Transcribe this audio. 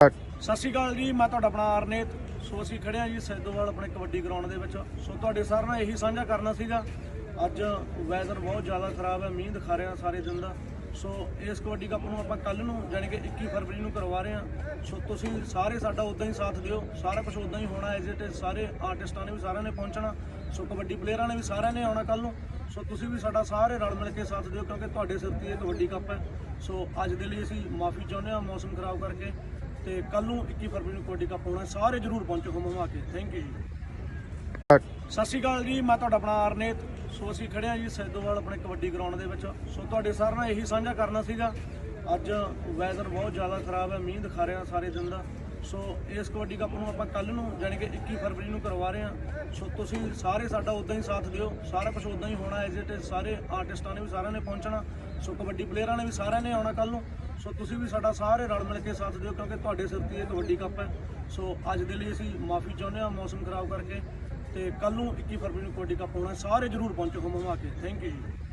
ਸਤਿ ਸ਼੍ਰੀ ਅਕਾਲ ਜੀ, ਮੈਂ ਤੁਹਾਡਾ ਆਪਣਾ ਅਰਨੇਤ। ਸੋ ਅਸੀਂ ਖੜੇ ਹਾਂ ਜੀ ਸੈਦੋਵਾਲ ਆਪਣੇ ਕਬੱਡੀ ਗਰਾਊਂਡ ਦੇ ਵਿੱਚ। ਸੋ ਤੁਹਾਡੇ ਸਾਰਿਆਂ ਨਾਲ ਇਹੀ ਸਾਂਝਾ ਕਰਨਾ ਸੀਗਾ, ਅੱਜ ਵੈਦਰ ਬਹੁਤ ਜ਼ਿਆਦਾ ਖਰਾਬ ਹੈ, ਮੀਂਹ ਦਿਖਾ ਰਿਹਾ ਸਾਰੇ ਦਿਨ ਦਾ। ਸੋ ਇਸ ਕਬੱਡੀ ਕੱਪ ਨੂੰ ਆਪਾਂ ਕੱਲ ਨੂੰ ਯਾਨੀ ਕਿ 21 ਫਰਵਰੀ ਨੂੰ ਕਰਵਾ ਰਹੇ ਹਾਂ। ਸੋ ਤੁਸੀਂ ਸਾਰੇ ਸਾਡਾ ਉਦਾਂ ਹੀ ਸਾਥ ਦਿਓ, ਸਾਰਾ ਕੁਝ ਉਦਾਂ ਹੀ ਹੋਣਾ ਐਜ਼ ਇਟ ਸਾਰੇ ਆਰਟਿਸਟਾਂ ਨੇ ਵੀ ਸਾਰਿਆਂ ਨੇ ਪਹੁੰਚਣਾ। ਸੋ ਕਬੱਡੀ ਪਲੇਅਰਾਂ ਨੇ ਵੀ ਸਾਰਿਆਂ ਨੇ ਆਉਣਾ ਕੱਲ ਨੂੰ। ਸੋ ਤੁਸੀਂ ਵੀ ਸਾਡਾ ਸਾਰੇ ਰਲ ਮਿਲ ਕੇ ਸਾਥ ਦਿਓ, ਕਿਉਂਕਿ ਤੁਹਾਡੇ ਸਿਰ ਤੇ ਇਹ ਕਬੱਡੀ ਕੱਪ ਹੈ। ਸੋ ਅੱਜ ਦੇ ਲਈ ਅਸੀਂ ਮਾਫੀ ਚਾਹੁੰਦੇ ਹਾਂ, ਮੌਸਮ ਖਰਾਬ ਕਰਕੇ। ਤੇ ਕੱਲ ਨੂੰ 21 ਫਰਵਰੀ ਨੂੰ ਕਬੱਡੀ ਕੱਪ ਹੋਣਾ ਸਾਰੇ ਜਰੂਰ ਪਹੁੰਚੋ ਹਮ ਕੇ। ਥੈਂਕ ਯੂ ਜੀ। ਸਤਿ ਸ਼੍ਰੀ ਅਕਾਲ ਜੀ, ਮੈਂ ਤੁਹਾਡਾ ਆਪਣਾ ਅਰਨੇਤ ਸੋ ਅਸੀਂ ਖੜੇ ਹਾਂ ਜੀ ਸੈਦੋਵਾਲ ਆਪਣੇ ਕਬੱਡੀ ਗਰਾਊਂਡ ਦੇ ਵਿੱਚ। ਸੋ ਤੁਹਾਡੇ ਸਾਰਿਆਂ ਨਾਲ ਇਹੀ ਸਾਂਝਾ ਕਰਨਾ ਸੀਗਾ, ਅੱਜ ਵੈਦਰ ਬਹੁਤ ਜ਼ਿਆਦਾ ਖਰਾਬ ਹੈ, ਮੀਂਹ ਦਿਖਾ ਰਿਹਾ ਸਾਰੇ ਦਿਨ ਦਾ। ਸੋ ਇਸ ਕਬੱਡੀ ਕੱਪ ਨੂੰ ਆਪਾਂ ਕੱਲ ਨੂੰ ਯਾਨੀ ਕਿ 21 ਫਰਵਰੀ ਨੂੰ ਕਰਵਾ ਰਹੇ ਹਾਂ। ਸੋ ਤੁਸੀਂ ਸਾਰੇ ਸਾਡਾ ਉਦਾਂ ਹੀ ਸਾਥ ਦਿਓ, ਸਾਰਾ ਕੁਝ ਉਦਾਂ ਹੀ ਹੋਣਾ ਐਜ਼ ਇਟ ਸਾਰੇ ਆਰਟਿਸਟਾਂ ਨੇ ਵੀ ਸਾਰਿਆਂ ਨੇ ਪਹੁੰਚਣਾ। ਸੋ ਕਬੱਡੀ ਪਲੇਅਰਾਂ ਨੇ ਵੀ ਸਾਰਿਆਂ ਨੇ ਆਉਣਾ ਕੱਲ ਨੂੰ। ਸੋ ਤੁਸੀਂ ਵੀ ਸਾਡਾ ਸਾਰੇ ਰਲ ਮਿਲ ਕੇ ਸਾਥ ਦਿਓ, ਕਿਉਂਕਿ ਤੁਹਾਡੇ ਸਿਰ ਤੇ ਇਹ ਕਬੱਡੀ ਕੱਪ ਹੈ। ਸੋ ਅੱਜ ਦੇ ਲਈ ਅਸੀਂ ਮਾਫੀ ਚਾਹੁੰਦੇ ਹਾਂ ਮੌਸਮ ਖਰਾਬ ਕਰਕੇ ਤੇ ਕੱਲ ਨੂੰ 21 ਫਰਵਰੀ ਨੂੰ ਕਬੱਡੀ ਕੱਪ ਹੋਣਾ ਸਾਰੇ ਜਰੂਰ ਪਹੁੰਚੋ ਹਮ ਹਮਾ ਕੇ। ਥੈਂਕ ਯੂ ਜੀ।